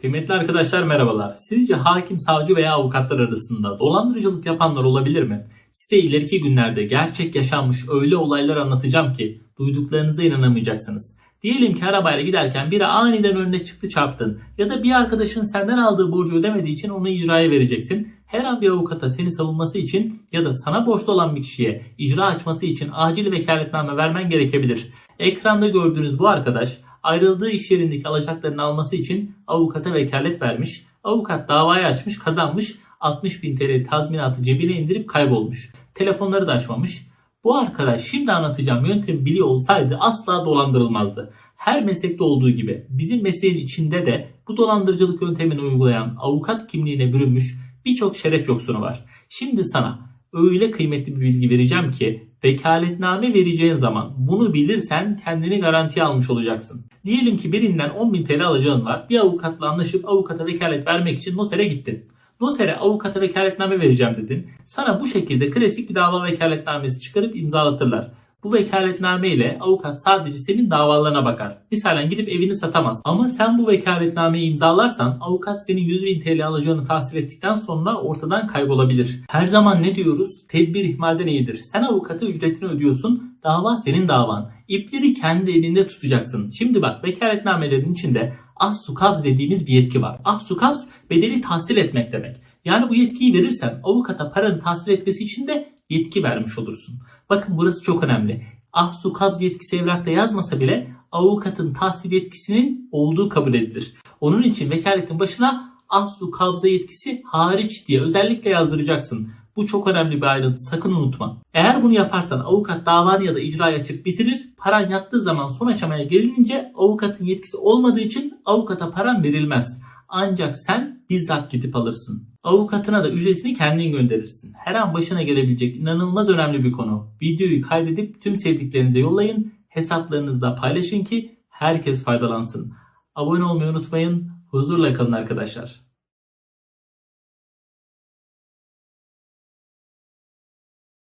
Kıymetli arkadaşlar merhabalar. Sizce hakim, savcı veya avukatlar arasında dolandırıcılık yapanlar olabilir mi? Size ileriki günlerde gerçek yaşanmış öyle olaylar anlatacağım ki duyduklarınıza inanamayacaksınız. Diyelim ki arabayla giderken biri aniden önüne çıktı çarptın ya da bir arkadaşın senden aldığı borcu ödemediği için onu icraya vereceksin. Her an bir avukata seni savunması için ya da sana borçlu olan bir kişiye icra açması için acil vekaletname vermen gerekebilir. Ekranda gördüğünüz bu arkadaş ayrıldığı iş yerindeki alacaklarını alması için avukata vekalet vermiş. Avukat davayı açmış, kazanmış. 60 bin TL tazminatı cebine indirip kaybolmuş. Telefonları da açmamış. Bu arkadaş şimdi anlatacağım yöntemi biliyor olsaydı asla dolandırılmazdı. Her meslekte olduğu gibi bizim mesleğin içinde de bu dolandırıcılık yöntemini uygulayan avukat kimliğine bürünmüş birçok şeref yoksunu var. Şimdi sana öyle kıymetli bir bilgi vereceğim ki vekaletname vereceğin zaman bunu bilirsen kendini garantiye almış olacaksın. Diyelim ki birinden 10.000 TL alacağın var. Bir avukatla anlaşıp avukata vekalet vermek için notere gittin. Notere avukata vekaletname vereceğim dedin. Sana bu şekilde klasik bir dava vekaletnamesi çıkarıp imzalatırlar. Bu vekaletname ile avukat sadece senin davalarına bakar. Misalen gidip evini satamaz. Ama sen bu vekaletnameyi imzalarsan avukat senin 100 bin TL alacağını tahsil ettikten sonra ortadan kaybolabilir. Her zaman ne diyoruz? Tedbir ihmalden iyidir. Sen avukata ücretini ödüyorsun. Dava senin davan. İpleri kendi elinde tutacaksın. Şimdi bak vekaletnamelerin içinde ahsukabz dediğimiz bir yetki var. Ahsukabz bedeli tahsil etmek demek. Yani bu yetkiyi verirsen avukata paranı tahsil etmesi için de yetki vermiş olursun. Bakın burası çok önemli. Ahsu kabz yetkisi evrakta yazmasa bile avukatın tahsil yetkisinin olduğu kabul edilir. Onun için vekaletin başına ahsu kabza yetkisi hariç diye özellikle yazdıracaksın. Bu çok önemli bir ayrıntı sakın unutma. Eğer bunu yaparsan avukat davanı ya da icrayı açıp bitirir. Paran yattığı zaman son aşamaya gelinince avukatın yetkisi olmadığı için avukata paran verilmez. Ancak sen bizzat gidip alırsın. Avukatına da ücretini kendin gönderirsin. Her an başına gelebilecek inanılmaz önemli bir konu. Videoyu kaydedip tüm sevdiklerinize yollayın. Hesaplarınızda paylaşın ki herkes faydalansın. Abone olmayı unutmayın. Huzurla kalın arkadaşlar.